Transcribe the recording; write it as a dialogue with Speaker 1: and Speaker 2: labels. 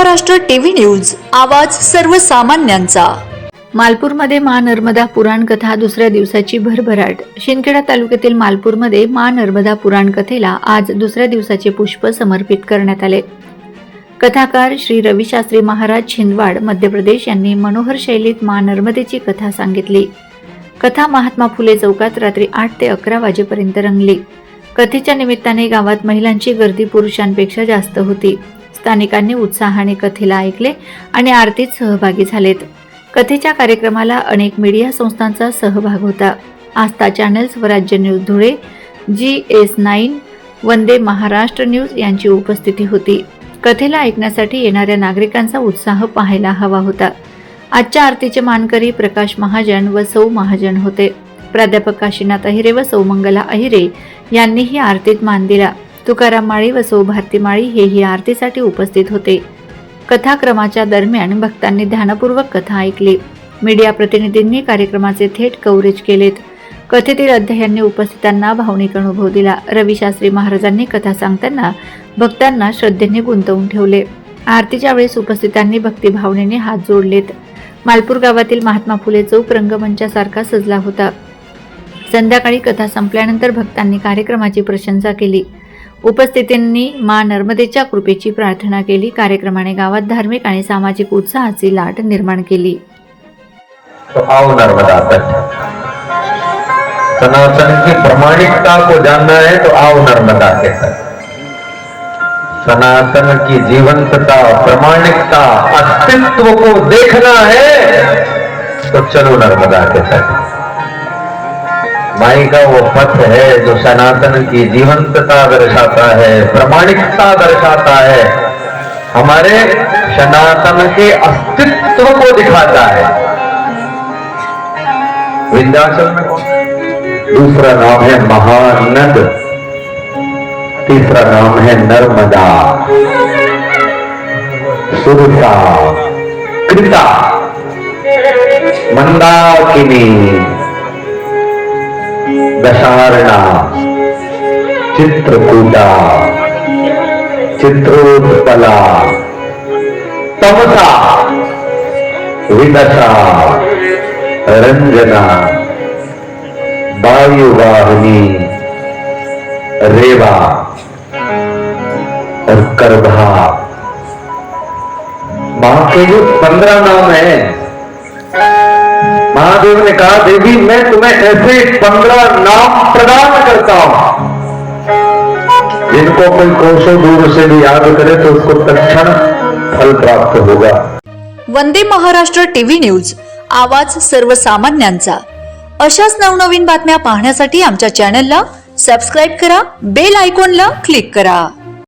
Speaker 1: Maharashtra TV news आवाज सर्वसामान्यांचा.
Speaker 2: मालपूरमध्ये मा नर्मदा पुराणकथा दुसऱ्या दिवसाची भरभराट. शिंदखेडा तालुक्यातील मालपूरमध्ये मा नर्मदा पुराणकथेला आज दुसऱ्या दिवसाचे पुष्प समर्पित करण्यात आले. कथाकार श्री रविशास्त्री महाराज छिंदवाड मध्य प्रदेश यांनी मनोहर शैलीत मा नर्मदेची कथा सांगितली. कथा महात्मा फुले चौकात रात्री आठ ते अकरा वाजेपर्यंत रंगली. कथेच्या निमित्ताने गावात महिलांची गर्दी पुरुषांपेक्षा जास्त होती. स्थानिकांनी उत्साहाने कथेला ऐकले आणि आरतीत सहभागी झालेत. कथेच्या कार्यक्रमाला अनेक मीडिया संस्थांचा सहभाग होता. Aastha channel Swarajya news Dhule G S nine Vande Maharashtra news यांची उपस्थिती होती. कथेला ऐकण्यासाठी येणाऱ्या नागरिकांचा उत्साह पाहायला हवा होता. आजच्या आरतीचे मानकरी प्रकाश महाजन व सौ महाजन होते. प्राध्यापक काशीनाथ अहिरे व सौमंगला अहिरे यांनीही आरतीत मान दिला. तुकाराम माळी व सौ भारती माळी हेही आरतीसाठी उपस्थित होते. कथाक्रमाच्या दरम्यान भक्तांनी ध्यानपूर्वक कथा ऐकली. मीडिया प्रतिनिधींनी कार्यक्रमाचे थेट कव्हरेज केलेत. कथेतील अध्यायांनी उपस्थितांना भावनिक अनुभव दिला. रविशास्त्री महाराजांनी कथा सांगताना भक्तांना श्रद्धेने गुंतवून ठेवले. आरतीच्या वेळेस उपस्थितांनी भक्तिभावनेने हात जोडलेत. मालपूर गावातील महात्मा फुले चौक रंगमंचासारखा सजला होता. संध्याकाळी कथा संपल्यानंतर भक्तांनी कार्यक्रमाची प्रशंसा केली. उपस्थितींनी मा नर्मदेच्या कृपेची प्रार्थना केली. कार्यक्रमाने गावात धार्मिक आणि सामाजिक उत्साहाची लाट निर्माण केली.
Speaker 3: सनातन की प्रमाणिकता को जानना है तो आओ नर्मदा के तट सनातन की जीवंतता प्रमाणिकता अस्तित्व को देखना है तो चलो नर्मदा के तट माई का वो पथ है जो सनातन की जीवंतता दर्शाता है, प्रमाणिकता दर्शाता है, हमारे सनातन के अस्तित्व को दिखाता है। विंध्याचल में दूसरा नाम है महानंद, तीसरा नाम है नर्मदा, सुरसा, कृता, मंदाकिनी। दशारणा। चित्रकूटा। चित्रोत्पला। तमसा। विदशा। रंजना। वायुवाहिनी। रेवा। और करभा मां के जो पंद्रह नाम है महादेव ने कहा देवी मैं तुम्हें ऐसे पंद्रह नाम प्रदान करता हूं। जिनको कोई कोशों दूर से भी याद करे तो उसको तत्क्षण फल प्राप्त होगा।
Speaker 1: वंदे महाराष्ट्र टीव्ही न्यूज आवाज सर्वसामान्यांचा. अशाच नवनवीन बातम्या पाहण्यासाठी आमच्या चॅनलला सबस्क्राईब करा बेल आयकॉनला क्लिक करा.